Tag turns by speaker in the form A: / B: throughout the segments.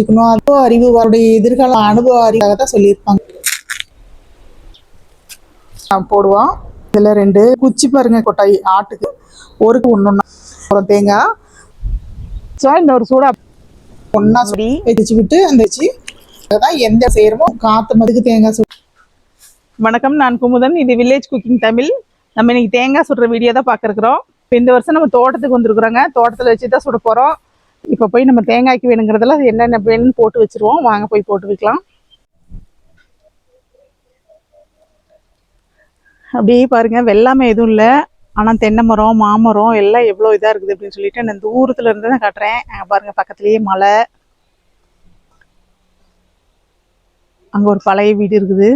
A: இருக்கணும் அனுபவ அறிவு அவருடைய எதிர்கால அனுபவ அறிவாக தான் சொல்லியிருப்பாங்க போடுவோம் இதில் ரெண்டு. குச்சி பாருங்க கொட்டாய் ஆட்டுக்கு. ஒருக்கு ஒன்று அப்புறம் தேங்காய்.
B: சோ இன்னொரு சூடா
A: ஒன்றா சொல்லி விட்டு அந்த வச்சு தான் எந்த செய்கிறோமோ காற்று மதுக்கு தேங்காய் சுடு.
B: வணக்கம் நான் குமுதன். இது வில்லேஜ் குக்கிங் தமிழ் நம்ம இன்னைக்கு தேங்காய் சுடுற வீடியோ தான் பார்க்குறோம். இந்த வருஷம் நம்ம தோட்டத்துக்கு வந்திருக்கிறோங்க. தோட்டத்தில் வச்சு தான் சுட போகிறோம் இப்போ போய் நம்ம தேங்காய்க்கு வேணுங்கிறதுல அது என்னென்ன வேணும்னு போட்டு வச்சிருவோம். வாங்க போய் போட்டு வைக்கலாம். அப்படியே பாருங்கள் வெள்ளாமை எதுவும் இல்லை. ஆனால் தென்னை மரம் மாமரம் எல்லாம் எவ்வளோ இதாக இருக்குது அப்படின்னு சொல்லிட்டு நான் தூரத்தில் இருந்து தான் காட்டுறேன். பாருங்கள் பக்கத்துலேயே மலை. அங்கே ஒரு பழைய வீடு இருக்குது.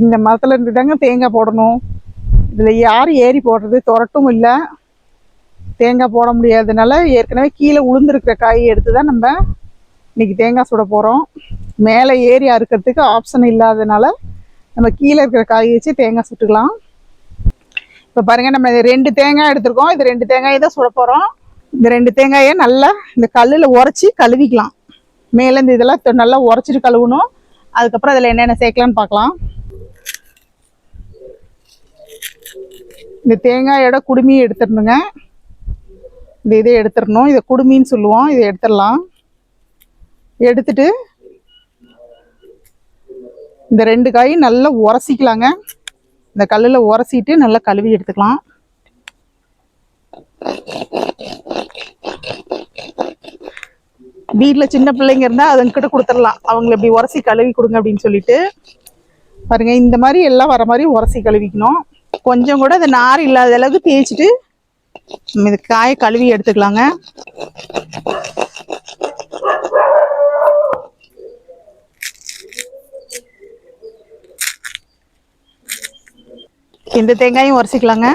B: இந்த மரத்தில் இருந்து தாங்க தேங்காய் போடணும். இதில் யார் ஏறி போடுறது? துரட்டும் இல்லை. தேங்காய் போட முடியாதனால ஏற்கனவே கீழே உளுந்துருக்கிற காயை எடுத்து தான் நம்ம இன்றைக்கி தேங்காய் சுட போகிறோம் மேலே ஏறி அறுக்கிறதுக்கு ஆப்ஷன் இல்லாதனால நம்ம கீழே இருக்கிற காயை வச்சு தேங்காய் சுட்டுக்கலாம். இப்போ பாருங்கள் நம்ம ரெண்டு தேங்காய் எடுத்துருக்கோம். இது ரெண்டு தேங்காயை தான் சுட போகிறோம் இந்த ரெண்டு தேங்காயை நல்லா இந்த கல்லில் உரைச்சி கழுவிக்கலாம். மேலேருந்து இதெல்லாம் நல்லா உரைச்சிட்டு கழுவணும். அதுக்கப்புறம் அதில் என்னென்ன சேர்க்கலான்னு பார்க்கலாம். இந்த தேங்காயோட குடுமியை எடுத்துடணுங்க. இந்த இதை எடுத்துடணும். இதை குடுமின்னு சொல்லுவோம். இதை எடுத்துடலாம். எடுத்துட்டு இந்த ரெண்டு காயும் நல்லா உரசிக்கலாங்க. இந்த கல்லில் உரசிட்டு நல்லா கழுவி எடுத்துக்கலாம். வீட்டில் சின்ன பிள்ளைங்க இருந்தால் அதுங்கிட்ட கொடுத்துடலாம். அவங்கள இப்படி உரசி கழுவி கொடுங்க அப்படின்னு சொல்லிட்டு. பாருங்கள் இந்த மாதிரி எல்லாம் வர மாதிரி உரசி கழுவிக்கணும். கொஞ்சம் கூட அது நார் இல்லாத அளவுக்கு தேய்ச்சிட்டு இது காயை கழுவி எடுத்துக்கலாங்க. இந்த தேங்காயும் உரசிக்கலாங்க.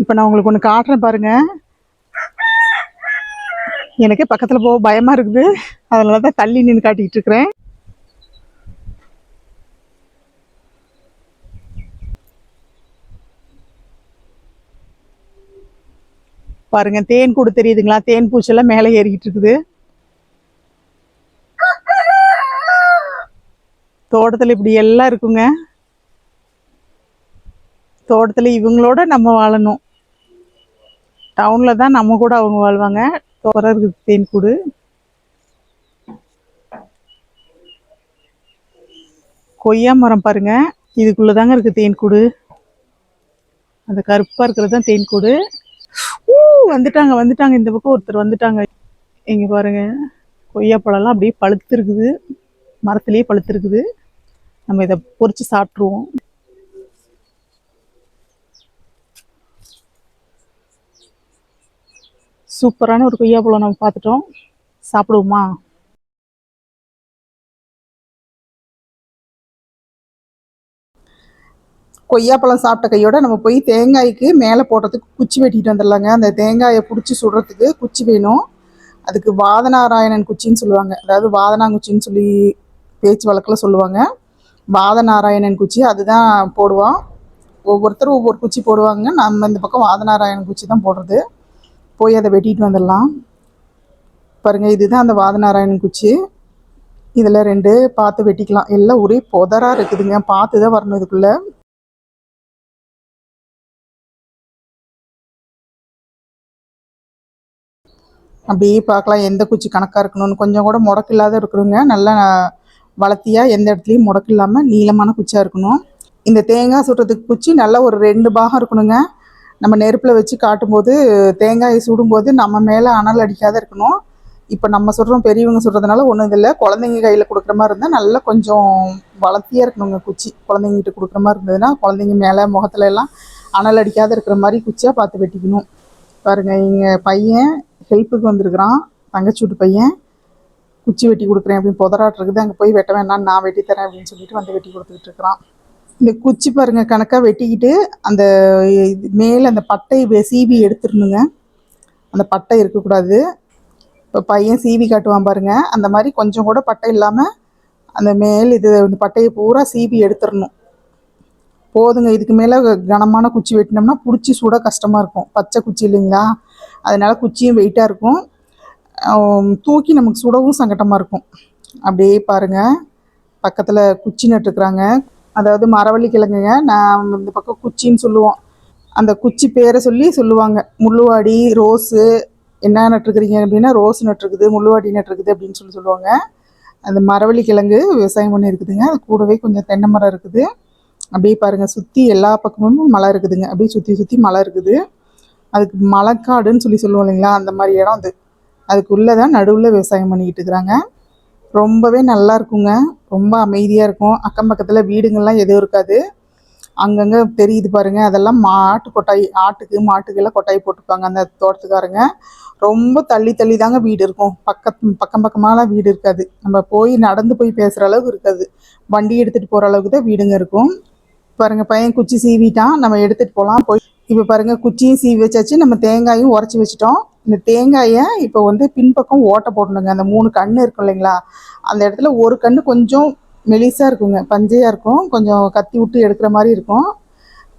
B: இப்போ நான் உங்களுக்கு ஒன்று காட்டுறேன் பாருங்க. எனக்கே பக்கத்தில் போக பயமாக இருக்குது. அதனால தான் தள்ளி நின்று காட்டிக்கிட்டு இருக்கிறேன். பாருங்க தேன் கூடு தெரியுதுங்களா? தேன் பூச்செல்லாம் மேலே ஏறிக்கிட்டு இருக்குது தோட்டத்தில் இப்படி எல்லாம் இருக்குங்க. தோட்டத்தில் இவங்களோட நம்ம வாழணும். டவுனில் தான் நம்ம கூட அவங்க வாழ்வாங்க. தோரம் இருக்குது தேன் கூடு. கொய்யா மரம் பாருங்க. இதுக்குள்ளே தாங்க இருக்கு தேன் கூடு. அந்த கருப்பாக இருக்கிறது தான் தேன் கூடு. வந்துட்டாங்க வந்துட்டாங்க. இந்த பக்கம் ஒருத்தர் வந்துட்டாங்க. இங்க பாருங்க. கொய்யா பழம்லாம் அப்படியே பழுத்துருக்குது. மரத்துலயே பழுத்துருக்குது. நம்ம இதை பொரிச்சு சாப்பிட்ருவோம் சூப்பரான ஒரு கொய்யா பழம் நம்ம பார்த்துட்டோம். சாப்பிடுவோமா?
A: கொய்யாப்பழம் சாப்பிட்ட கையோட நம்ம போய் தேங்காய்க்கு மேலே போடுறதுக்கு குச்சி வெட்டிட்டு வந்துடலாங்க. அந்த தேங்காயை பிடிச்சி சுடுறதுக்கு குச்சி வேணும். அதுக்கு வாதநாராயணன் குச்சின்னு சொல்லுவாங்க. அதாவது வாதனாங்குச்சின்னு சொல்லி பேச்சு வழக்கில் சொல்லுவாங்க. வாதநாராயணன் குச்சி அதுதான் போடுவோம் ஒவ்வொருத்தரும் ஒவ்வொரு குச்சி போடுவாங்க. நம்ம இந்த பக்கம் வாதநாராயணன் குச்சி தான் போடுறது. போய் அதை வெட்டிட்டு வந்துடலாம். பாருங்கள் இதுதான் அந்த வாதநாராயணன் குச்சி. இதில் ரெண்டு பார்த்து வெட்டிக்கலாம். எல்லாம் ஒரே புதராக இருக்குதுங்க. பார்த்து தான் வரணும் இதுக்குள்ளே. அப்படியே பார்க்கலாம் எந்த குச்சி கணக்காக இருக்கணும்னு. கொஞ்சம் கூட முடக்கு இல்லாத இருக்கணுங்க நல்லா வளர்த்தியாக எந்த இடத்துலையும் முடக்கு இல்லாமல் நீளமான குச்சியாக இருக்கணும். இந்த தேங்காய் சுடுறதுக்கு குச்சி நல்லா ஒரு ரெண்டு பாகம் இருக்கணுங்க. நம்ம நெருப்பில் வச்சு காட்டும்போது தேங்காயை சுடும்போது நம்ம மேலே அனல் அடிக்காத இருக்கணும். இப்போ நம்ம சுடுறோம் பெரியவங்க சுடுறதுனால ஒன்றும் இல்லை. குழந்தைங்க கையில் கொடுக்குற மாதிரி இருந்தால் நல்லா கொஞ்சம் வளர்த்தியாக இருக்கணுங்க குச்சி. குழந்தைங்கிட்ட கொடுக்குற மாதிரி இருந்ததுன்னா குழந்தைங்க மேலே முகத்துல எல்லாம் அனல் அடிக்காத இருக்கிற மாதிரி குச்சியாக பார்த்து வெட்டிக்கணும். பாருங்கள் எங்கள் பையன் ஹெல்ப்புக்கு வந்திருக்கிறான். தங்கச்சி வீட்டு பையன். குச்சி வெட்டி கொடுக்குறேன் அப்படின்னு புதராட்டு இருக்குது. அங்கே போய் வெட்ட வேணாம் நான் வெட்டி தரேன் அப்படின்னு சொல்லிட்டு வந்து வெட்டி கொடுத்துக்கிட்டு இருக்கிறான்.
B: இந்த குச்சி பாருங்க கணக்காக வெட்டிக்கிட்டு அந்த இது மேலே அந்த பட்டை சீவி எடுத்துடணுங்க. அந்த பட்டை இருக்கக்கூடாது. இப்போ பையன் சீவி காட்டுவான் பாருங்க. அந்த மாதிரி கொஞ்சம் கூட பட்டை இல்லாமல் அந்த மேல் இது இந்த பட்டையை பூரா சீவி எடுத்துடணும். போதுங்க. இதுக்கு மேலே கனமான குச்சி வெட்டினோம்னா பிடிச்சி சுட கஷ்டமாக இருக்கும். பச்சை குச்சி இல்லைங்களா? அதனால் குச்சியும் வெயிட்டாக இருக்கும். தூக்கி நமக்கு சுடவும் சங்கட்டமாக இருக்கும். அப்படியே பாருங்கள் பக்கத்தில் குச்சி நட்டுருக்குறாங்க. அதாவது மரவள்ளி கிழங்குங்க. நான் இந்த பக்கம் குச்சின்னு சொல்லுவோம். அந்த குச்சி பேரை சொல்லி சொல்லுவாங்க. முள்ளுவாடி ரோஸு என்ன நட்டுருக்குறீங்க அப்படின்னா ரோஸ் நட்டுருக்குது முள்ளுவாடி நட்டுருக்குது அப்படின்னு சொல்லி சொல்லுவாங்க. அந்த மரவள்ளி கிழங்கு விவசாயம் பண்ணி இருக்குதுங்க அது கூடவே கொஞ்சம் தென்னை மரம் இருக்குது. அப்படியே பாருங்கள் சுற்றி எல்லா பக்கமும் மழை இருக்குதுங்க. அப்படியே சுற்றி சுற்றி மலை இருக்குது. அதுக்கு மழைக்காடுன்னு சொல்லி சொல்லுவோம் இல்லைங்களா? அந்த மாதிரி இடம் அது. அதுக்குள்ளே தான் நடுவில் விவசாயம் பண்ணிக்கிட்டு இருக்கிறாங்க. ரொம்பவே நல்லா இருக்குங்க. ரொம்ப அமைதியாக இருக்கும். அக்கம் பக்கத்தில் வீடுங்கள்லாம் எதுவும் இருக்காது. அங்கங்கே தெரியுது பாருங்கள் அதெல்லாம் மாட்டு கொட்டாய் ஆட்டுக்கு மாட்டுக்கெல்லாம் கொட்டாய் போட்டிருப்பாங்க அந்த தோட்டத்துக்காரங்க. ரொம்ப தள்ளி தள்ளி தாங்க வீடு இருக்கும். பக்கத்து பக்கம் பக்கமாலாம் வீடு இருக்காது. நம்ம போய் நடந்து போய் பேசுகிற அளவுக்கு இருக்காது. வண்டி எடுத்துகிட்டு போகிற அளவுக்கு தான் வீடுங்க இருக்கும். பாருங்க பையன் குச்சி சீவிட்டான். நம்ம எடுத்துகிட்டு போகலாம் போய் இப்போ பாருங்க குச்சியும் சீவி வச்சாச்சு. நம்ம தேங்காயும் உரைச்சி வச்சிட்டோம். இந்த தேங்காயை இப்போ வந்து பின்பக்கம் ஓட்டை போடணுங்க. அந்த மூணு கண் இருக்கும் இல்லைங்களா? அந்த இடத்துல ஒரு கண்ணு கொஞ்சம் மெலிசாக இருக்குங்க. பஞ்சையாக இருக்கும். கொஞ்சம் கத்தி விட்டு எடுக்கிற மாதிரி இருக்கும்.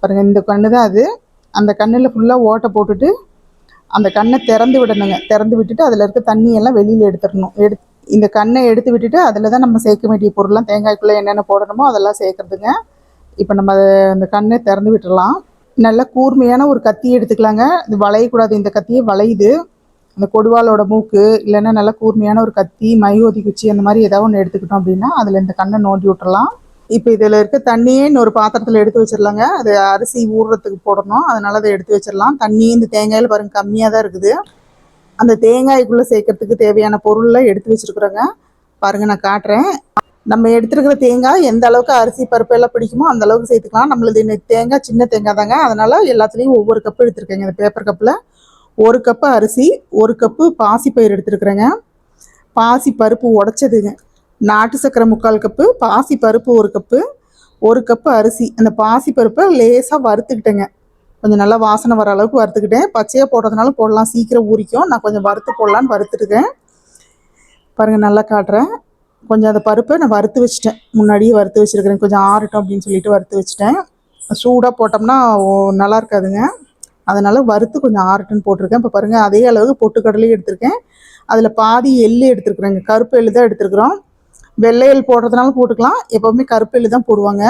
B: பாருங்கள் இந்த கண்ணு தான் அது. அந்த கண்ணில் ஃபுல்லாக ஓட்டை போட்டுட்டு அந்த கண்ணை திறந்து விடணுங்க. திறந்து விட்டுட்டு அதில் இருக்க தண்ணியெல்லாம் வெளியில் எடுத்துடணும். எடு இந்த கண்ணை எடுத்து விட்டுட்டு அதில் தான் நம்ம சேர்க்க வேண்டிய பொருள்லாம் தேங்காய்க்குள்ளே என்னென்ன போடணுமோ அதெல்லாம் சேர்க்குறதுங்க. இப்போ நம்ம அதை அந்த கண்ணை திறந்து விட்டுடலாம் நல்ல கூர்மையான ஒரு கத்தியை எடுத்துக்கலாங்க. இது வளையக்கூடாது. இந்த கத்தியே வளையுது. அந்த கொடுவாலோட மூக்கு இல்லைன்னா நல்ல கூர்மையான ஒரு கத்தி மையோதி குச்சி அந்த மாதிரி ஏதாவது ஒன்று எடுத்துக்கிட்டோம் அப்படின்னா அதில் இந்த கண்ணை நோண்டி விட்டுறலாம். இப்போ இதில் இருக்க தண்ணியே இன்னொரு பாத்திரத்தில் எடுத்து வச்சிடலாங்க அது அரிசி ஊறுறதுக்கு போடணும். அதனால அதை எடுத்து வச்சிடலாம் தண்ணி இந்த தேங்காயில் பாருங்க கம்மியாக தான் இருக்குது. அந்த தேங்காய்க்குள்ளே சேர்க்கறதுக்கு தேவையான பொருள்லாம் எடுத்து வச்சுருக்குறோங்க. பாருங்க நான் காட்டுறேன். நம்ம எடுத்துருக்கிற தேங்காய் எந்த அளவுக்கு அரிசி பருப்பு எல்லாம் பிடிக்குமோ அந்த அளவுக்கு சேர்த்துக்கலாம். நம்மளது இன்னைக்கு தேங்காய் சின்ன தேங்காய் தாங்க. அதனால் எல்லாத்துலேயும் ஒவ்வொரு கப்பு எடுத்துருக்கேங்க. இந்த பேப்பர் கப்பில் ஒரு கப்பு அரிசி ஒரு கப்பு பாசிப்பயிர் எடுத்துருக்குறேங்க. பாசி பருப்பு உடச்சதுங்க. நாட்டு சக்கரை முக்கால் கப்பு பாசி பருப்பு ஒரு கப்பு ஒரு கப்பு அரிசி. அந்த பாசி பருப்பை லேசாக வறுத்துக்கிட்டேங்க. கொஞ்சம் நல்லா வாசனை வர அளவுக்கு வறுத்துக்கிட்டேன். பச்சையாக போடுறதுனால போடலாம். சீக்கிரம் ஊறிக்கும். நான் கொஞ்சம் வறுத்து போடலான்னு வறுத்துருக்கேன். பாருங்கள் நல்லா காட்டுறேன். கொஞ்சம் அந்த பருப்பை நான் வறுத்து வச்சுட்டேன். முன்னாடியே வறுத்து வச்சுருக்கிறேன். கொஞ்சம் ஆறட்டும் அப்படின்னு சொல்லிட்டு வறுத்து வச்சுட்டேன். சூடாக போட்டோம்னா நல்லா இருக்காதுங்க. அதனால் வறுத்து கொஞ்சம் ஆறட்டுன்னு போட்டிருக்கேன். இப்போ பாருங்கள் அதே அளவுக்கு பொட்டுக்கடலையும் எடுத்திருக்கேன். அதில் பாதி எள்ளு எடுத்துருக்குறேங்க. கருப்பு எள்ளு தான் எடுத்துருக்குறோம். வெள்ளை எள் போடுறதுனால போட்டுக்கலாம். எப்போவுமே கருப்பு எள்ளு தான் போடுவாங்க.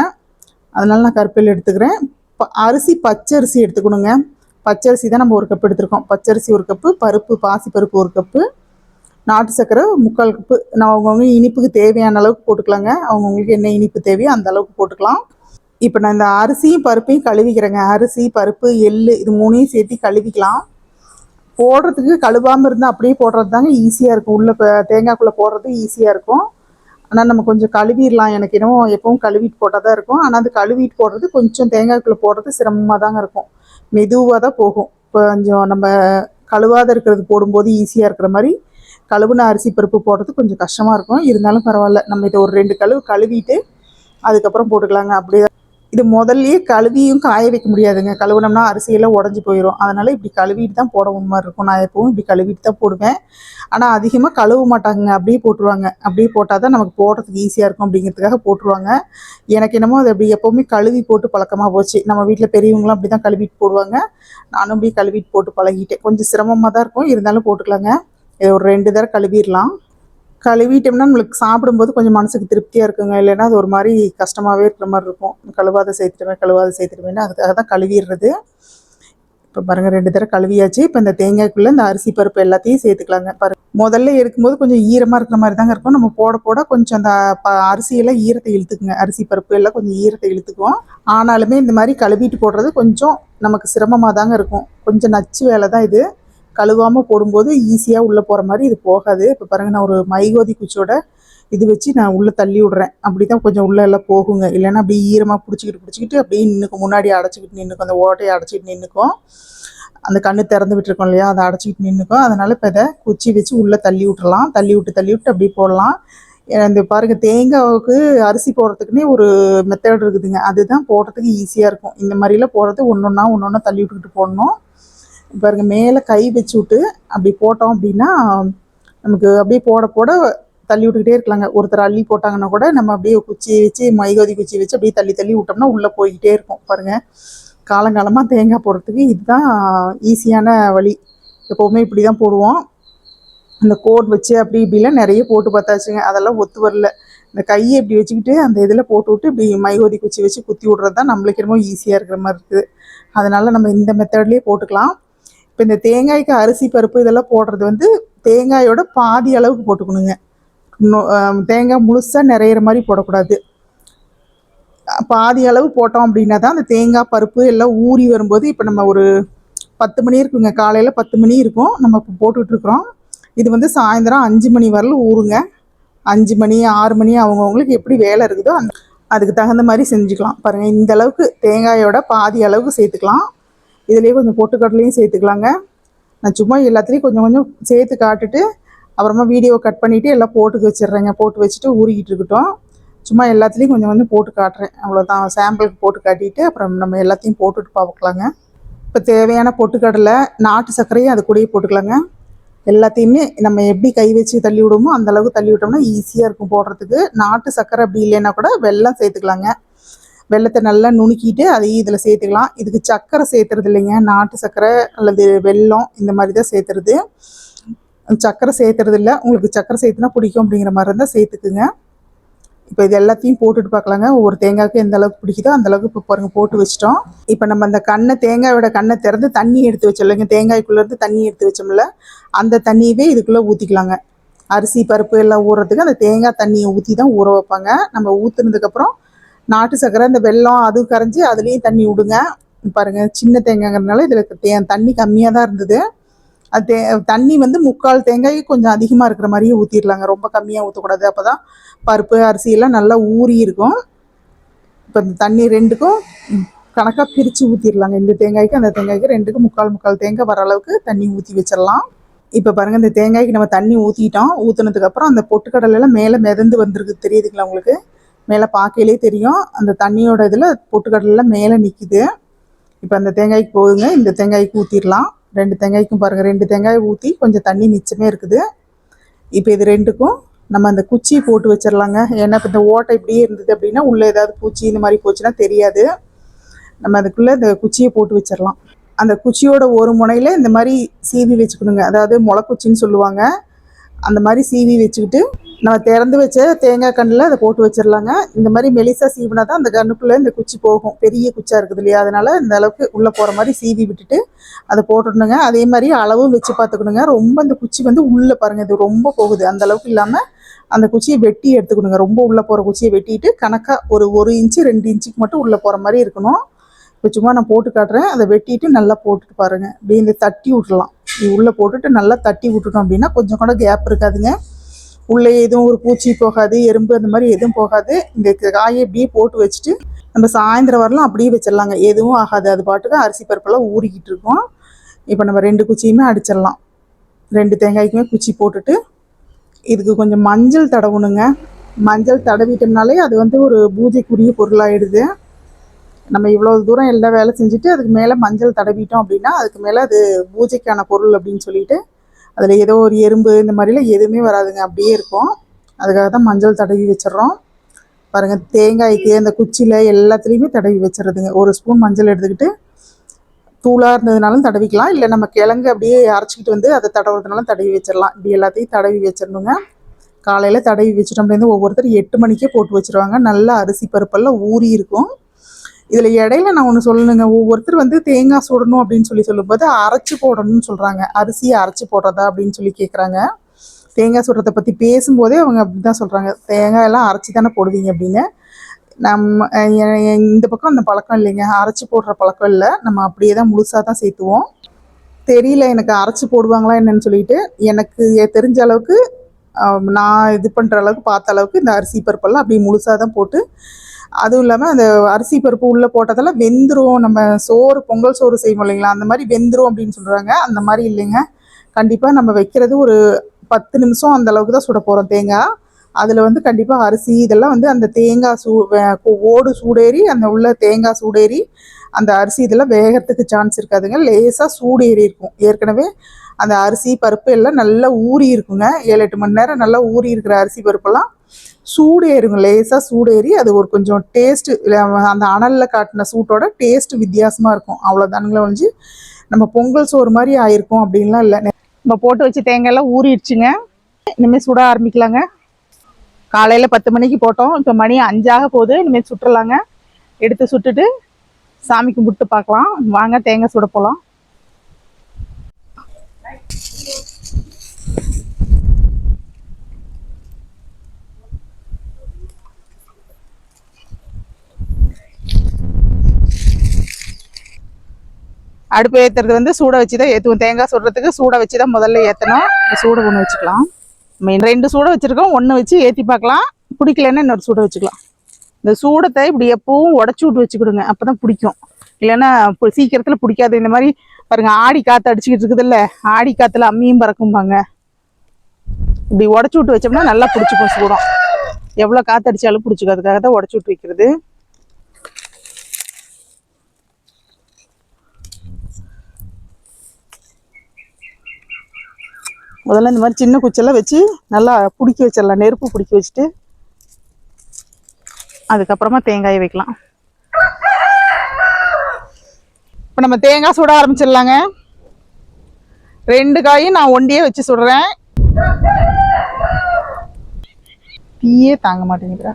B: அதனால் நான் கருப்பு எள்ளு எடுத்துக்கிறேன். ப அரிசி பச்சரிசி எடுத்துக்கணுங்க. பச்சரிசி தான் நம்ம ஒரு கப் எடுத்துருக்கோம். பச்சரிசி ஒரு கப்பு பருப்பு பாசி பருப்பு ஒரு கப்பு. நாட்டு சர்க்கரை முக்கால் கப்பு. நான் அவங்கவுங்க இனிப்புக்கு தேவையான அளவுக்கு போட்டுக்கலாங்க. அவங்கவுங்களுக்கு என்ன இனிப்பு தேவையோ அந்த அளவுக்கு போட்டுக்கலாம். இப்போ நான் இந்த அரிசியும் பருப்பையும் கழுவிக்கிறேங்க. அரிசி பருப்பு எள் இது மூணையும் சேர்த்து கழுவிக்கலாம். போடுறதுக்கு கழுவாமல் இருந்தால் அப்படியே போடுறது தாங்க ஈஸியாக இருக்கும். உள்ளே தேங்காய்க்குள்ளே போடுறது ஈஸியாக இருக்கும். ஆனால் நம்ம கொஞ்சம் கழுவிடலாம். எனக்கு இன்னும் எப்பவும் கழுவிட்டு போட்டால் தான் இருக்கும். ஆனால் அது கழுவிட்டு போடுறது கொஞ்சம் தேங்காய்க்குள்ளே போடுறது சிரமமாக தாங்க இருக்கும். மெதுவாக தான் போகும். கொஞ்சம் நம்ம கழுவாத இருக்கிறது போடும்போது ஈஸியாக இருக்கிற மாதிரி கழுவுன அரிசி பருப்பு போடுறது கொஞ்சம் கஷ்டமாக இருக்கும். இருந்தாலும் பரவாயில்ல. நம்ம இதை ஒரு ரெண்டு கழுவு கழுவிட்டு அதுக்கப்புறம் போட்டுக்கலாங்க. அப்படியே இது முதல்லயே கழுவியும் காய வைக்க முடியாதுங்க. கழுவுனோம்னா அரிசியெல்லாம் உடஞ்சி போயிடும் அதனால இப்படி கழுவிட்டு தான் போடவும் மாதிரி இருக்கும். நான் எப்பவும் இப்படி கழுவிட்டு தான் போடுவேன். ஆனால் அதிகமாக கழுவ மாட்டாங்க அப்படியே போட்டுருவாங்க. அப்படியே போட்டால் தான் நமக்கு போடுறதுக்கு ஈஸியாக இருக்கும் அப்படிங்கிறதுக்காக போட்டுருவாங்க. எனக்கு என்னமோ அது அப்படி எப்போவுமே கழுவி போட்டு பழக்கமாக போச்சு. நம்ம வீட்டில் பெரியவங்களாம் அப்படி தான் கழுவிட்டு போடுவாங்க. நானும் அப்படியே கழுவிட்டு போட்டு பழகிட்டேன். கொஞ்சம் சிரமமாக தான் இருக்கும். இருந்தாலும் போட்டுக்கலாங்க. இதை ஒரு ரெண்டு தடவை கழுவிடலாம். கழுவிட்டோம்னா நம்மளுக்கு சாப்பிடும்போது கொஞ்சம் மனசுக்கு திருப்தியாக இருக்குங்க. இல்லைன்னா அது ஒரு மாதிரி கஷ்டமாகவே இருக்கிற மாதிரி இருக்கும். கழுவாத சேர்த்துட்டுமே கழுவாத சேர்த்துட்டுமேனு அதுக்காக தான் கழுவிடுறது. இப்போ பாருங்க ரெண்டு தடவை கழுவியாச்சு. இப்போ இந்த தேங்காய்க்குள்ளே இந்த அரிசி பருப்பு எல்லாத்தையும் சேர்த்துக்கலாங்க. பாரு முதல்ல எடுக்கும்போது கொஞ்சம் ஈரமாக இருக்கிற மாதிரி தாங்க இருக்கும். நம்ம போட போட கொஞ்சம் அந்த ப அரிசியெல்லாம் ஈரத்தை இழுத்துக்குங்க. அரிசி பருப்பு எல்லாம் கொஞ்சம் ஈரத்தை இழுத்துக்குவோம். ஆனாலுமே இந்த மாதிரி கழுவிட்டு போடுறது கொஞ்சம் நமக்கு சிரமமாக தாங்க இருக்கும். கொஞ்சம் நச்சு வேலை தான் இது. கழுவாமல் போடும்போது ஈஸியாக உள்ளே போகிற மாதிரி இது போகாது. இப்போ பாருங்கள் நான் ஒரு மைகோதி குச்சியோட இது வச்சு நான் உள்ளே தள்ளி விட்றேன். அப்படி தான் கொஞ்சம் உள்ளே எல்லாம் போகுங்க. இல்லைன்னா அப்படியே ஈரமாக பிடிச்சிக்கிட்டு பிடிச்சிக்கிட்டு அப்படியே நின்றுக்கும் முன்னாடி அடைச்சிக்கிட்டு நின்றுக்கும் அந்த ஓட்டையை அடைச்சிக்கிட்டு நின்றுக்கும் அந்த கண்ணு திறந்து விட்டுருக்கோம் இல்லையா? அதை அடைச்சிக்கிட்டு நின்றுக்கும் அதனால் இப்போ இதை குச்சி வச்சு உள்ளே தள்ளி விட்டுறலாம். தள்ளி விட்டு தள்ளி விட்டு அப்படியே போடலாம். இந்த பாருங்கள் தேங்காவுக்கு அரிசி போடுறதுக்குன்னே ஒரு மெத்தட் இருக்குதுங்க. அதுதான் போடுறதுக்கு ஈஸியாக இருக்கும். இந்த மாதிரிலாம் போடுறது ஒன்று ஒன்றா ஒன்று ஒன்றா தள்ளி விட்டுக்கிட்டு போடணும். பாருங்க மேலே கை வச்சு விட்டு அப்படி போட்டோம் அப்படின்னா நமக்கு அப்படியே போட போட தள்ளி விட்டுக்கிட்டே இருக்கலாங்க. ஒருத்தர் அள்ளி போட்டாங்கன்னா கூட நம்ம அப்படியே குச்சி வச்சு மைகோதி குச்சி வச்சு அப்படியே தள்ளி தள்ளி விட்டோம்னா உள்ளே போய்கிட்டே இருக்கும். பாருங்க காலங்காலமாக தேங்காய் போடுறதுக்கு இதுதான் ஈஸியான வழி. எப்போவுமே இப்படி தான் போடுவோம். அந்த கோட் வச்சு அப்படி இப்படிலாம் நிறைய போட்டு பார்த்தாச்சுங்க. அதெல்லாம் ஒத்து வரல. இந்த கையை இப்படி வச்சுக்கிட்டு அந்த இதில் போட்டு விட்டு இப்படி மைகோதி குச்சி வச்சு குத்தி விட்றது தான் நம்மளுக்கு என்னமோ ஈஸியாக இருக்கிற மாதிரி இருக்குது. அதனால் நம்ம இந்த மெத்தட்லேயே போட்டுக்கலாம். இப்போ இந்த தேங்காய்க்கு அரிசி பருப்பு இதெல்லாம் போடுறது வந்து தேங்காயோட பாதி அளவுக்கு போட்டுக்கணுங்க. தேங்காய் முழுசாக நிறையிற மாதிரி போடக்கூடாது. பாதி அளவு போட்டோம் அப்படின்னா தான் அந்த தேங்காய் பருப்பு எல்லாம் ஊறி வரும்போது இப்போ நம்ம ஒரு பத்து மணி இருக்குங்க. காலையில் பத்து மணி இருக்கும். நம்ம இப்போ போட்டுட்ருக்குறோம் இது வந்து சாயந்தரம் அஞ்சு மணி வரலும் ஊறுங்க. அஞ்சு மணி ஆறு மணி அவங்கவுங்களுக்கு எப்படி வேலை இருக்குதோ அந்த அதுக்கு தகுந்த மாதிரி செஞ்சுக்கலாம். பாருங்கள் இந்த அளவுக்கு தேங்காயோட பாதி அளவுக்கு சேர்த்துக்கலாம். இதுலேயே கொஞ்சம் பொட்டுக்கடலையும் சேர்த்துக்கலாங்க. நான் சும்மா எல்லாத்துலேயும் கொஞ்சம் கொஞ்சம் சேர்த்து காட்டுட்டு அப்புறமா வீடியோ கட் பண்ணிவிட்டு எல்லாம் போட்டு வச்சிடுறேங்க. போட்டு வச்சுட்டு ஊறிக்கிட்டு இருக்கட்டும். சும்மா எல்லாத்துலேயும் கொஞ்சம் கொஞ்சம் போட்டு காட்டுறேன். அவ்வளோதான் சாம்பிளுக்கு போட்டு காட்டிட்டு அப்புறம் நம்ம எல்லாத்தையும் போட்டுட்டு பார்க்கலாங்க. இப்போ தேவையான பொட்டுக்கடலை நாட்டு சர்க்கரையும் அது கூடயே போட்டுக்கலாங்க. எல்லாத்தையுமே நம்ம எப்படி கை வச்சு தள்ளி விடுமோ அந்தளவுக்கு தள்ளி விட்டோம்னா ஈஸியாக இருக்கும் போடுறதுக்கு. நாட்டு சர்க்கரை அப்படி இல்லைன்னா கூட வெள்ளம் சேர்த்துக்கலாங்க. வெல்லத்தை நல்லா நுணுக்கிட்டு அதையும் இதில் சேர்த்துக்கலாம். இதுக்கு சர்க்கரை சேர்த்துறது இல்லைங்க. நாட்டு சர்க்கரை அல்லது வெல்லம் இந்த மாதிரி தான் சேர்த்துறது. சர்க்கரை சேர்த்துறது இல்லை. உங்களுக்கு சர்க்கரை சேர்த்துனா பிடிக்கும் அப்படிங்கிற மாதிரி இருந்தால் சேர்த்துக்குங்க. இப்போ இது எல்லாத்தையும் போட்டுட்டு பார்க்கலாங்க. ஒவ்வொரு தேங்காய்க்கு எந்த அளவுக்கு பிடிக்குதோ அந்த அளவுக்கு இப்போ பாருங்க போட்டு வச்சிட்டோம். இப்போ நம்ம அந்த கண்ணை தேங்காயோட கண்ணை திறந்து தண்ணி எடுத்து வச்சிடலைங்க. தேங்காய்க்குள்ளேருந்து தண்ணி எடுத்து வச்சோம்ல அந்த தண்ணியவே இதுக்குள்ளே ஊற்றிக்கலாங்க அரிசி பருப்பு எல்லாம் ஊறுறதுக்கு அந்த தேங்காய் தண்ணியை ஊற்றி தான் ஊற வைப்பாங்க. நம்ம ஊற்றுனதுக்கப்புறம் நாட்டு சர்க்கரை இந்த வெல்லம் அது கரைஞ்சி அதுலேயும் தண்ணி விடுங்க. பாருங்க சின்ன தேங்காய்ங்கிறதுனால இதில் தே தண்ணி கம்மியாக தான் இருந்தது. அது தே தண்ணி வந்து முக்கால் தேங்காய் கொஞ்சம் அதிகமாக இருக்கிற மாதிரியே ஊற்றிடலாங்க ரொம்ப கம்மியாக ஊற்றக்கூடாது அப்போ தான் பருப்பு அரிசியெல்லாம் நல்லா ஊறி இருக்கும். இப்போ இந்த தண்ணி ரெண்டுக்கும் கணக்காக பிரித்து ஊற்றிடலாங்க இந்த தேங்காய்க்கு அந்த தேங்காய்க்கு ரெண்டுக்கும் முக்கால் முக்கால் தேங்காய் வர அளவுக்கு தண்ணி ஊற்றி வச்சிடலாம். இப்போ பாருங்கள் இந்த தேங்காய்க்கு நம்ம தண்ணி ஊற்றிட்டோம் ஊற்றுனதுக்கப்புறம் அந்த பொட்டுக்கடலையெல்லாம் மேலே மிதந்து வந்திருக்கு. தெரியுதுங்களா உங்களுக்கு? மேலே பார்க்கையிலே தெரியும். அந்த தண்ணியோட இதில் பொட்டுக்கடலாம் மேலே நிற்கிது இப்போ அந்த தேங்காய்க்கு போகுதுங்க இந்த தேங்காய்க்கு ஊற்றிடலாம் ரெண்டு தேங்காய்க்கும் பாருங்கள் ரெண்டு தேங்காய் ஊற்றி கொஞ்சம் தண்ணி மிச்சமே இருக்குது. இப்போ இது ரெண்டுக்கும் நம்ம அந்த குச்சியை போட்டு வச்சிடலாங்க. ஏன்னா இப்போ இந்த ஓட்டை இப்படியே இருந்தது அப்படின்னா உள்ளே ஏதாவது பூச்சி இந்த மாதிரி போச்சுன்னா தெரியாது. நம்ம அதுக்குள்ளே இந்த குச்சியை போட்டு வச்சிடலாம். அந்த குச்சியோட ஒரு முனையில் இந்த மாதிரி சீவி வச்சுக்கணுங்க. அதாவது முளைக்குச்சின்னு சொல்லுவாங்க. அந்த மாதிரி சீவி வச்சுக்கிட்டு நம்ம திறந்து வச்ச தேங்காய் கண்ணில் அதை போட்டு வச்சிடலாங்க. இந்த மாதிரி மெலிசா சீவினா தான் அந்த கண்ணுக்குள்ளே இந்த குச்சி போகும். பெரிய குச்சா இருக்குது இல்லையா? அதனால் இந்த அளவுக்கு உள்ளே போகிற மாதிரி சீவி விட்டுட்டு அதை போட்டுடணுங்க. அதே மாதிரி அளவும் வச்சு பார்த்துக்கணுங்க. ரொம்ப அந்த குச்சி வந்து உள்ளே பாருங்கள் இது ரொம்ப போகுது. அந்த அளவுக்கு இல்லாமல் அந்த குச்சியை வெட்டி எடுத்துக்கணுங்க. ரொம்ப உள்ளே போகிற குச்சியை வெட்டிட்டு கணக்காக ஒரு ஒரு இன்ச்சு ரெண்டு இன்ச்சுக்கு மட்டும் உள்ளே போகிற மாதிரி இருக்கணும். இப்போ சும்மா நான் போட்டு காட்டுறேன். அதை வெட்டிட்டு நல்லா போட்டுட்டு பாருங்க. இப்படி இந்த தட்டி விட்டுறலாம் உள்ளே போட்டுட்டு நல்லா தட்டி விட்டுட்டோம் அப்படின்னா கொஞ்சம் கூட கேப் இருக்காதுங்க. உள்ளே எதுவும் ஒரு பூச்சி போகாது எறும்பு அந்த மாதிரி எதுவும் போகாது. இந்த காயை இப்படியே போட்டு வச்சுட்டு நம்ம சாயந்தரம் வரலாம் அப்படியே வச்சிடலாங்க. எதுவும் ஆகாது. அது பாட்டுக்கு அரிசி பருப்பெல்லாம் ஊறிக்கிட்டு இருக்கோம். இப்போ நம்ம ரெண்டு குச்சியுமே அடிச்சிடலாம். ரெண்டு தேங்காய்க்குமே குச்சி போட்டுட்டு இதுக்கு கொஞ்சம் மஞ்சள் தடவணுங்க. மஞ்சள் தடவிட்டோம்னாலே அது வந்து ஒரு பூஜைக்குரிய பொருளாகிடுது நம்ம இவ்வளோ தூரம் எல்லா வேலை செஞ்சுட்டு அதுக்கு மேலே மஞ்சள் தடவிட்டோம் அப்படின்னா அதுக்கு மேலே அது பூஜைக்கான பொருள் அப்படின்னு சொல்லிட்டு அதில் ஏதோ ஒரு எறும்பு இந்த மாதிரிலாம் எதுவுமே வராதுங்க. அப்படியே இருக்கும். அதுக்காக தான் மஞ்சள் தடவி வச்சிடுறோம். பாருங்கள் தேங்காய்க்கு அந்த குச்சியில் எல்லாத்துலேயுமே தடவி வச்சிடுறதுங்க. ஒரு ஸ்பூன் மஞ்சள் எடுத்துக்கிட்டு தூளாக இருந்ததுனாலும் தடவிக்கலாம். இல்லை நம்ம கிழங்கு அப்படியே அரைச்சிக்கிட்டு வந்து அதை தடவுறதுனாலும் தடவி வச்சிடலாம். இப்படி எல்லாத்தையும் தடவி வச்சிடணுங்க. காலையில் தடவி வச்சிட்டோம் அப்படின்னு ஒவ்வொருத்தர் எட்டு மணிக்கே போட்டு வச்சுருவாங்க. நல்லா அரிசி பருப்பெல்லாம் ஊறி இருக்கும். இதில் இடையில நான் ஒன்று சொல்லணுங்க. ஒவ்வொருத்தர் வந்து தேங்காய் சுடணும் அப்படின்னு சொல்லி சொல்லும்போது அரைச்சி போடணும்னு சொல்கிறாங்க அரிசியை அரைச்சி போடுறதா அப்படின்னு சொல்லி கேட்குறாங்க தேங்காய் சுடுறதை பற்றி பேசும்போதே அவங்க அப்படி தான் சொல்கிறாங்க தேங்காய் எல்லாம் அரைச்சி தானே போடுவீங்க அப்படின்னு. நம்ம எ- எ- இந்த பக்கம் அந்த பழக்கம் இல்லைங்க. அரைச்சி போடுற பழக்கம் இல்லை. நம்ம அப்படியே தான் முழுசாக தான் சேர்த்துவோம். தெரியல எனக்கு அரைச்சி போடுவாங்களா என்னன்னு சொல்லிட்டு. எனக்கு எ- தெரிஞ்ச அளவுக்கு நான் இது பண்ணுற அளவுக்கு பார்த்த அளவுக்கு இந்த அரிசி பருப்பெல்லாம் அப்படியே முழுசாக தான் போட்டு அதுவும் இல்லாமல் அந்த அரிசி பருப்பு உள்ளே போட்டதெல்லாம் வெந்துரும். நம்ம சோறு பொங்கல் சோறு செய்வோம் இல்லைங்களா? அந்த மாதிரி வெந்துரும் அப்படின்னு சொல்கிறாங்க அந்த மாதிரி இல்லைங்க. கண்டிப்பாக நம்ம வைக்கிறது ஒரு பத்து நிமிஷம் அந்த அளவுக்கு தான் சுட போகிறோம் தேங்காய்.
C: அதில் வந்து கண்டிப்பாக அரிசி இதெல்லாம் வந்து அந்த தேங்காய் சூ ஓடு சூடேறி அந்த உள்ள தேங்காய் சூடேறி அந்த அரிசி இதெல்லாம் வேகத்துக்கு சான்ஸ் இருக்காதுங்க. லேசாக சூடு இருக்கும். ஏற்கனவே அந்த அரிசி பருப்பு எல்லாம் நல்லா ஊறி இருக்குங்க. ஏழு எட்டு மணி நேரம் நல்லா ஊறி இருக்கிற அரிசி பருப்பெல்லாம் சூடு ஏறுங்க. லேசாக சூடேறி அது ஒரு கொஞ்சம் டேஸ்ட்டு அந்த அனலில் காட்டின சூட்டோட டேஸ்ட் வித்தியாசமாக இருக்கும். அவ்வளோதானுங்களே ஒழிஞ்சு நம்ம பொங்கல் சோறு மாதிரி ஆயிருக்கும் அப்படின்லாம் இல்லை.
B: நம்ம போட்டு வச்சு தேங்காய் எல்லாம் ஊறிடுச்சுங்க. இனிமேல் சுட ஆரம்பிக்கலாங்க. காலையில் பத்து மணிக்கு போட்டோம். இப்போ மணி அஞ்சாக போகுது. இனிமேல் சுட்டுடலாங்க எடுத்து சுட்டுட்டு சாமி கும்பிட்டு பார்க்கலாம். வாங்க தேங்காய் சுட போகலாம் அடுப்பு ஏற்றுறது வந்து சூட வச்சு தான் ஏற்றுவோம் தேங்காய் சுடுறதுக்கு சூட வச்சு தான் முதல்ல ஏற்றணும் சூட ஒன்று வச்சுக்கலாம். மெயின் ரெண்டு சூட வச்சுருக்கோம். ஒன்று வச்சு ஏற்றி பார்க்கலாம். பிடிக்கலன்னா இன்னொரு சூட வச்சுக்கலாம். இந்த சூடத்தை இப்படி எப்பவும் உடச்சி விட்டு வச்சுக்கிடுங்க. அப்போ தான் பிடிக்கும். இல்லைன்னா சீக்கிரத்தில் பிடிக்காது. இந்த மாதிரி பாருங்கள் ஆடி காற்று அடிச்சுக்கிட்டு இருக்குதுல்ல ஆடி காற்றுல அம்மியும் பறக்கும்பாங்க. இப்படி உடச்சி விட்டு வச்சோம்னா நல்லா பிடிச்சிக்கும் சூடம். எவ்வளோ காற்று அடித்தாலும் பிடிச்சிக்கும். அதுக்காக தான் உடச்சி விட்டு வைக்கிறது. முதல்ல இந்த மாதிரி சின்ன குச்செல்லாம் வச்சு நல்லா பிடிக்க வச்சிடலாம். நெருப்பு பிடிக்க வச்சுட்டு அதுக்கப்புறமா தேங்காயை வைக்கலாம். இப்போ நம்ம தேங்காய் சுட ஆரம்பிச்சிடலாங்க. ரெண்டு காயும் நான் ஒண்டியே வச்சு சுடுறேன். தீயே தாங்க மாட்டேங்குதுடா.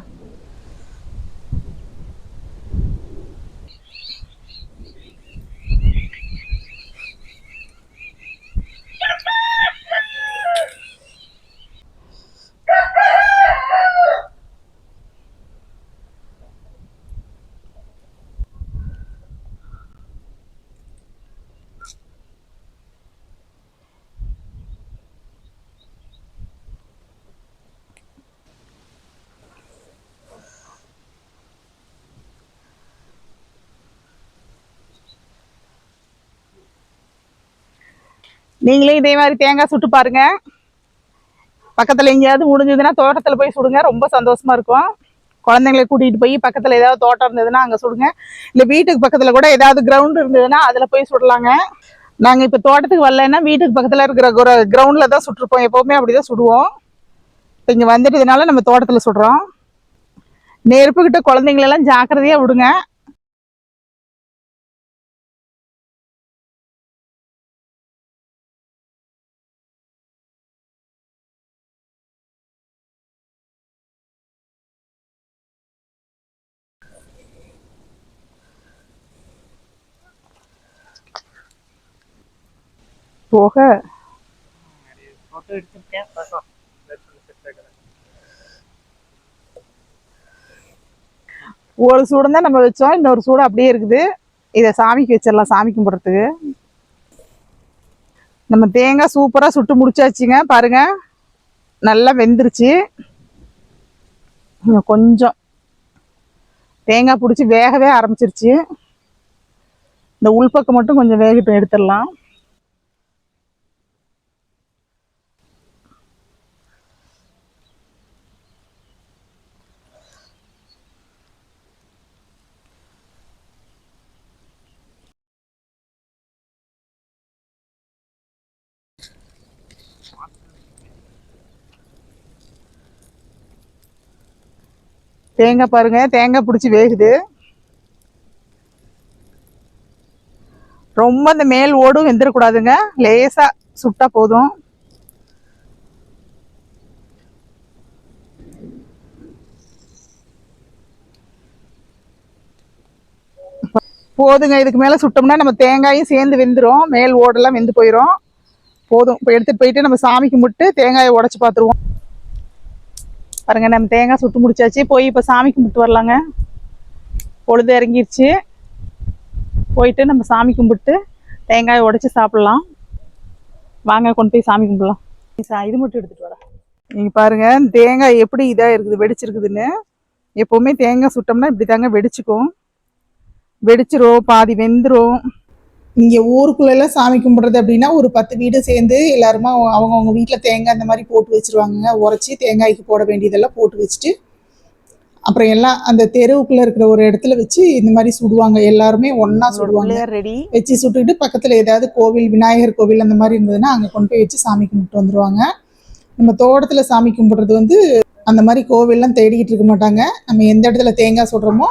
B: நீங்களே இதே மாதிரி தேங்காய் சுட்டு பாருங்க. பக்கத்தில் எங்கேயாவது முடிஞ்சதுன்னா தோட்டத்தில் போய் சுடுங்க. ரொம்ப சந்தோஷமா இருக்கும். குழந்தைங்களை கூட்டிகிட்டு போய் பக்கத்தில் ஏதாவது தோட்டம் இருந்ததுன்னா அங்கே சுடுங்க. இல்லை வீட்டுக்கு பக்கத்தில் கூட ஏதாவது கிரவுண்ட் இருந்ததுன்னா அதில் போய் சுடலாங்க. நாங்கள் இப்போ தோட்டத்துக்கு வரலன்னா வீட்டுக்கு பக்கத்தில் இருக்கிற ஒரு கிரவுண்டில் தான் சுட்டிருப்போம். அப்படி தான் சுடுவோம். இப்போ இங்கே வந்துட்டதுனால நம்ம தோட்டத்தில் சுடுறோம். நெருப்புக்கிட்ட குழந்தைங்களெல்லாம் ஜாக்கிரதையாக விடுங்க. போக. ஒரு சூடம் தான் நம்ம வச்சோம் இன்னொரு சூடம் அப்படியே இருக்குது. இதை சாமிக்கு வச்சிடலாம் சாமி கும்பிட்றதுக்கு. நம்ம தேங்காய் சூப்பராக சுட்டு முடிச்சாச்சுங்க பாருங்க. நல்லா வெந்துருச்சு. கொஞ்சம் தேங்காய் பிடிச்சி வேகவே ஆரம்பிச்சிருச்சு. இந்த உள்பக்கம் மட்டும் கொஞ்சம் வேகட்டும் எடுத்துடலாம். தேங்காய் பாருங்க தேங்காய் பிடிச்சி வேகுது. ரொம்ப அந்த மேல் ஓடும் வெந்துடக்கூடாதுங்க லேசா சுட்டா போதும். போதுங்க இதுக்கு மேல சுட்டோம்னா நம்ம தேங்காயும் சேர்ந்து வெந்துரும். மேல் ஓடெல்லாம் வெந்து போயிடும் போதும். இப்போ எடுத்துகிட்டு போயிட்டு நம்ம சாமி கும்பிட்டு தேங்காயை உடச்சி பார்த்துருவோம் பாருங்க நம்ம தேங்காய் சுட்டு முடிச்சாச்சு. போய் இப்போ சாமி கும்பிட்டு வரலாங்க. பொழுது இறங்கிருச்சு. போயிட்டு நம்ம சாமி கும்பிட்டு தேங்காயை உடச்சி சாப்பிட்லாம். வாங்க கொண்டு போய் சாமி கும்பிடலாம். சா- இது மட்டும் எடுத்துகிட்டு வரேன் நீங்கள் பாருங்கள் தேங்காய் எப்படி இதாக இருக்குது வெடிச்சிருக்குதுன்னு. எப்போவுமே தேங்காய் சுட்டோம்னா இப்படி தாங்க வெடிச்சுக்கும். வெடிச்சிரும் பாதி வெந்துடும் இங்கே ஊருக்குள்ளெல்லாம் சாமி கும்பிட்றது அப்படின்னா ஒரு பத்து வீடு சேர்ந்து எல்லாருமா அவங்கவுங்க வீட்டில் தேங்காய் இந்த மாதிரி போட்டு வச்சிருவாங்க. உரைச்சி தேங்காய்க்கு போட வேண்டியதெல்லாம் போட்டு வச்சுட்டு அப்புறம் எல்லாம் அந்த தெருவுக்குள்ளே இருக்கிற ஒரு இடத்துல வச்சு இந்த மாதிரி சுடுவாங்க. எல்லாருமே ஒன்றா சுடுவாங்க.
D: ரெடி
B: வச்சு சுட்டுக்கிட்டு பக்கத்தில் ஏதாவது கோவில் விநாயகர் கோவில் அந்த மாதிரி இருந்ததுன்னா அங்கே கொண்டு போய் வச்சு சாமி கும்பிட்டு வந்துருவாங்க. நம்ம தோட்டத்தில் சாமி கும்பிட்றது வந்து அந்த மாதிரி கோவில்லாம் தேடிக்கிட்டு இருக்க மாட்டாங்க. நம்ம எந்த இடத்துல தேங்காய் சுடுறோமோ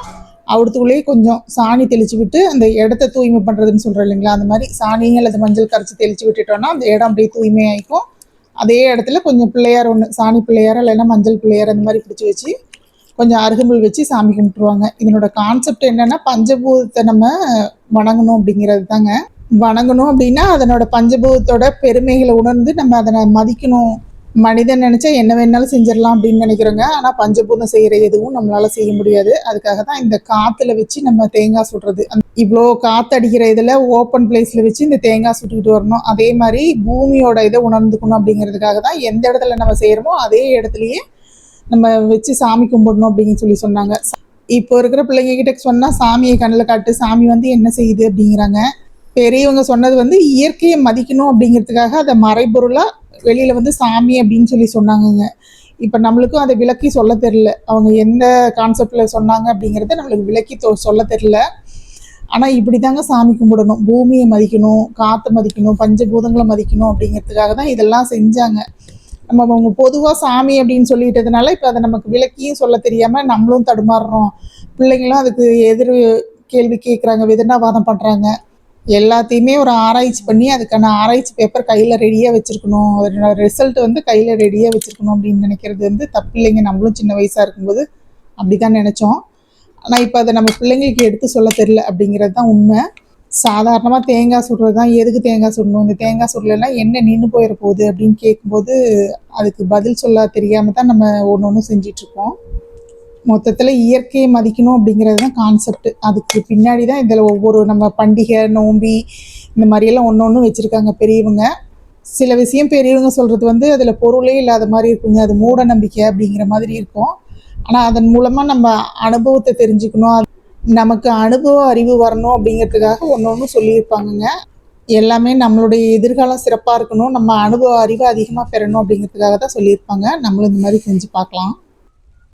B: அவடத்துக்குள்ளேயே கொஞ்சம் சாணி தெளிச்சு விட்டு அந்த இடத்த தூய்மை பண்ணுறதுன்னு சொல்கிறோம் இல்லைங்களா? அந்த மாதிரி சாணி அல்லது மஞ்சள் கரைச்சி தெளிச்சு விட்டுட்டோம்னா அந்த இடம் அப்படியே தூய்மையாயிக்கும் அதே இடத்துல கொஞ்சம் பிள்ளையார் ஒன்று சாணி பிள்ளையார் இல்லைன்னா மஞ்சள் பிள்ளையார் அந்த மாதிரி பிடிச்சி வச்சு கொஞ்சம் அருகம்புல் வச்சு சாமி கும்பிட்டுருவாங்க. இதனோட கான்செப்ட் என்னன்னா பஞ்சபூதத்தை நம்ம வணங்கணும் அப்படிங்கிறது தாங்க. வணங்கணும் அப்படின்னா அதனோட பஞ்சபூதத்தோட பெருமைகளை உணர்ந்து நம்ம அதனை மதிக்கணும். மனிதன் நினைச்சா என்ன வேணாலும் செஞ்சிடலாம் அப்படின்னு நினைக்கிறோங்க ஆனால் பஞ்சபூதம் செய்கிற எதுவும் நம்மளால செய்ய முடியாது. அதுக்காக தான் இந்த காற்றுல வச்சு நம்ம தேங்காய் சுடுறது. இவ்வளோ காற்றடிக்கிற இதில் ஓப்பன் பிளேஸில் வச்சு இந்த தேங்காய் சுட்டுக்கிட்டு வரணும். அதே மாதிரி பூமியோட இதை உணர்ந்துக்கணும் அப்படிங்கிறதுக்காக தான் எந்த இடத்துல நம்ம செய்கிறோமோ அதே இடத்துலையே நம்ம வச்சு சாமி கும்பிடணும் அப்படின்னு சொல்லி சொன்னாங்க. இப்போ இருக்கிற பிள்ளைங்க கிட்ட சொன்னா சாமியை கண்ணில் காட்டு சாமி வந்து என்ன செய்யுது? அப்படிங்கிறாங்க. பெரியவங்க சொன்னது வந்து இயற்கையை மதிக்கணும் அப்படிங்கிறதுக்காக அதை மறைபொருளாக வெளியில வந்து சாமி அப்படின்னு சொல்லி சொன்னாங்கங்க. இப்போ நம்மளுக்கும் அதை விளக்கி சொல்ல தெரியல. அவங்க எந்த கான்செப்ட்ல சொன்னாங்க அப்படிங்கிறத நம்மளுக்கு விளக்கி தொ- சொல்ல தெரியல. ஆனால் இப்படி தாங்க சாமி கும்பிடணும். பூமியை மதிக்கணும் காற்றை மதிக்கணும் பஞ்சபூதங்களை மதிக்கணும் அப்படிங்கிறதுக்காக தான் இதெல்லாம் செஞ்சாங்க. நம்ம அவங்க பொதுவாக சாமி அப்படின்னு சொல்லிட்டதுனால இப்போ அதை நமக்கு விளக்கியும் சொல்ல தெரியாமல் நம்மளும் தடுமாறுறோம். பிள்ளைங்களும் அதுக்கு எதிர் கேள்வி கேட்குறாங்க விதண்டாவாதம் பண்ணுறாங்க எல்லாத்தையுமே ஒரு ஆராய்ச்சி பண்ணி அதுக்கான ஆராய்ச்சி பேப்பர் கையில் ரெடியாக வச்சுருக்கணும். அதோட ரிசல்ட் வந்து கையில் ரெடியாக வச்சுருக்கணும் அப்படின்னு நினைக்கிறது வந்து தப்பு இல்லைங்க. நம்மளும் சின்ன வயசாக இருக்கும்போது அப்படி தான் நினச்சோம். ஆனால் இப்போ அதை நம்ம பிள்ளைங்களுக்கு எடுத்து சொல்ல தெரில அப்படிங்கிறது தான் உண்மை. சாதாரணமாக தேங்காய் சுடுறது தான். எதுக்கு தேங்காய் சுடணும்? இந்த தேங்காய் சுடலைன்னா என்ன நின்று போயிட போகுது அப்படின்னு கேட்கும்போது அதுக்கு பதில் சொல்ல தெரியாமல் தான் நம்ம ஒன்று ஒன்று செஞ்சிட்ருக்கோம் மொத்தத்தில் இயற்கையை மதிக்கணும் அப்படிங்கிறது தான் கான்செப்ட் அதுக்கு பின்னாடி தான் இதில் ஒவ்வொரு நம்ம பண்டிகை நோம்பி இந்த மாதிரியெல்லாம் ஒன்று ஒன்று வச்சுருக்காங்க பெரியவங்க. சில விஷயம் பெரியவங்க சொல்கிறது வந்து அதில் பொருளே இல்லாத மாதிரி இருக்குங்க. அது மூட நம்பிக்கை அப்படிங்கிற மாதிரி இருக்கும். ஆனால் அதன் மூலமாக நம்ம அனுபவத்தை தெரிஞ்சுக்கணும். நமக்கு அனுபவ அறிவு வரணும் அப்படிங்கிறதுக்காக ஒன்று ஒன்று சொல்லியிருப்பாங்கங்க. எல்லாமே நம்மளுடைய எதிர்காலம் சிறப்பாக இருக்கணும். நம்ம அனுபவ அறிவு அதிகமாக பெறணும் அப்படிங்கிறதுக்காக தான் சொல்லியிருப்பாங்க. நம்மளும் இந்த மாதிரி செஞ்சு பார்க்கலாம்.